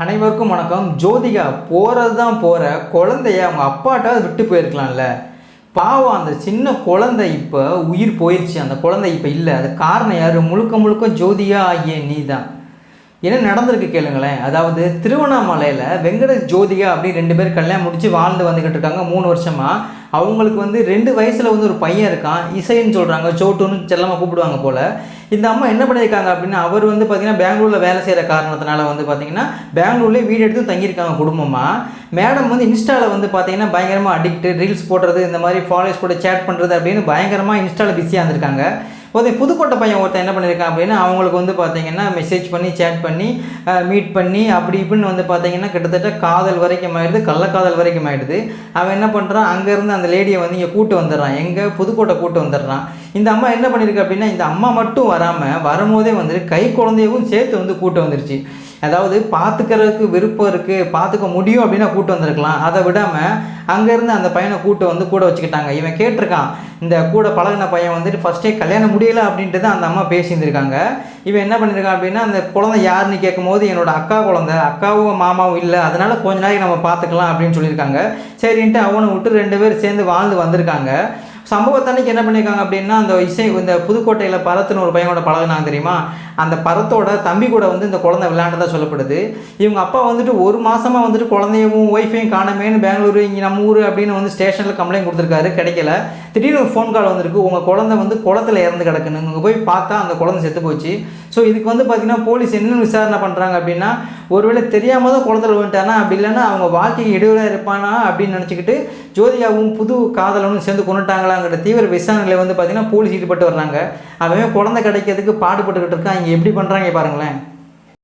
அனைவருக்கும் வணக்கம். ஜோதிகா போகிறது தான் போகிற குழந்தைய அவங்க அப்பாட்டாவது விட்டு போயிருக்கலாம்ல. பாவம் அந்த சின்ன குழந்தை இப்போ உயிர் போயிடுச்சு அந்த குழந்தை இப்போ இல்லை. அது காரணம் யார்? முழுக்க முழுக்க ஜோதிகா ஆகிய நீ தான் என்ன நடந்திருக்கு கேளுங்களேன். அதாவது திருவண்ணாமலையில் வெங்கடேஷ் ஜோதிகா அப்படின்னு ரெண்டு பேர் கல்யாணம் முடிச்சு வாழ்ந்து வந்துக்கிட்டு இருக்காங்க மூணு வருஷமாக அவங்களுக்கு வந்து ரெண்டு வயசில் வந்து ஒரு பையன் இருக்கான். இசைன்னு சொல்கிறாங்க சோட்டுன்னு செல்லமாக கூப்பிடுவாங்க போல். இந்த அம்மா என்ன பண்ணியிருக்காங்க அப்படின்னா அவர் வந்து பார்த்திங்கன்னா பெங்களூரில் வேலை செய்கிற காரணத்தினால வந்து பார்த்திங்கன்னா பெங்களூர்லேயே வீடு எடுத்து தங்கியிருக்காங்க குடும்பமாக மேடம் வந்து இன்ஸ்டாவில் வந்து பார்த்திங்கன்னா பயங்கரமாக அடிக்ட் ரீல்ஸ் போடுறது இந்த மாதிரி ஃபாலோஸ் கூட சேட் பண்ணுறது அப்படின்னு பயங்கரமாக இன்ஸ்டாவில் பிஸியாக இருந்திருக்காங்க. ஒருத்தன் புதுக்கோட்டை பையன் ஒருத்தன் என்ன பண்ணியிருக்கான் அப்படின்னா அவங்களுக்கு வந்து பார்த்தீங்கன்னா மெசேஜ் பண்ணி சேட் பண்ணி மீட் பண்ணி அப்படி இப்படின்னு வந்து பார்த்தீங்கன்னா கிட்டத்தட்ட காதல் வரைக்கும் ஆயிடுது கள்ளக்காதல் வரைக்கும் ஆயிடுது. அவன் என்ன பண்ணுறான் அங்கேருந்து அந்த லேடியை வந்து இங்கே கூட்டு வந்துடுறான். எங்கே? புதுக்கோட்டை கூட்டு வந்துடுறான். இந்த அம்மா என்ன பண்ணியிருக்கு அப்படின்னா இந்த அம்மா மட்டும் வராமல் வரும்போதே வந்துட்டு கை குழந்தையவும் சேர்த்து வந்து கூட்டு வந்துருச்சு. அதாவது பார்த்துக்கிறதுக்கு விருப்பம் இருக்குது பார்த்துக்க முடியும் அப்படின்னா கூட்டு வந்திருக்கலாம். அதை விடாமல் அங்கேருந்து அந்த பையனை கூட்டு வந்து கூட வச்சுக்கிட்டாங்க. இவன் கேட்டிருக்கான் இந்த கூட பழகின பையன் வந்துட்டு ஃபஸ்ட்டே கல்யாணம் முடியலை அப்படின்ட்டு தான் அந்த அம்மா பேசியிருந்திருக்காங்க. இவன் என்ன பண்ணியிருக்கான் அப்படின்னா அந்த குழந்தை யாருன்னு கேட்கும்போது என்னோட அக்கா குழந்தை அக்காவும் மாமாவும் இல்லை அதனால் கொஞ்ச நாளைக்கு நம்ம பார்த்துக்கலாம் அப்படின்னு சொல்லியிருக்காங்க. சரின்ட்டு அவனை விட்டு ரெண்டு பேர் சேர்ந்து வாழ்ந்து வந்திருக்காங்க. சம்பவத்தன்னைக்கு என்ன பண்ணியிருக்காங்க அப்படின்னா அந்த இசை இந்த புதுக்கோட்டையில் பரத்துன்னு ஒரு பையனோட பழகுனாங்க தெரியுமா? அந்த பரத்தோட தம்பி கூட வந்து இந்த குழந்தை விளையாண்டதாக சொல்லப்படுது. இவங்க அப்பா வந்துட்டு ஒரு மாதமாக வந்துட்டு குழந்தையவும் ஒய்ஃபையும் காணமேன்னு பெங்களூரு இங்கே நம்ம ஊர் அப்படின்னு வந்து ஸ்டேஷனில் கம்ப்ளைண்ட் கொடுத்துருக்காரு. கிடைக்கல. திடீர்னு ஒரு ஃபோன் கால் வந்திருக்கு. உங்கள் குழந்தை வந்து குளத்துல இறந்து கிடக்குன்னு. இங்கே போய் பார்த்தா அந்த குழந்தை செத்து போச்சு. ஸோ இதுக்கு வந்து பார்த்தீங்கன்னா போலீஸ் என்ன விசாரணை பண்ணுறாங்க அப்படின்னா ஒருவேளை தெரியாமல் தான் குளத்துல விழுந்துட்டானா அப்படி இல்லைன்னா அவங்க வாழ்க்கைக்கு இடையூறாக இருப்பானா அப்படின்னு நினச்சிக்கிட்டு ஜோதிகாவும் புது காதலனும் சேர்ந்து கொண்டுட்டாங்களாங்கிற தீவிர விசாரணைகளை வந்து பார்த்திங்கன்னா போலீஸ் ஈடுபட்டு வர்றாங்க. அவன் குழந்தை கிடைக்கிறதுக்கு பாடுபட்டுக்கிட்டு இருக்கான். இங்கே எப்படி பண்ணுறாங்க பாருங்களேன்.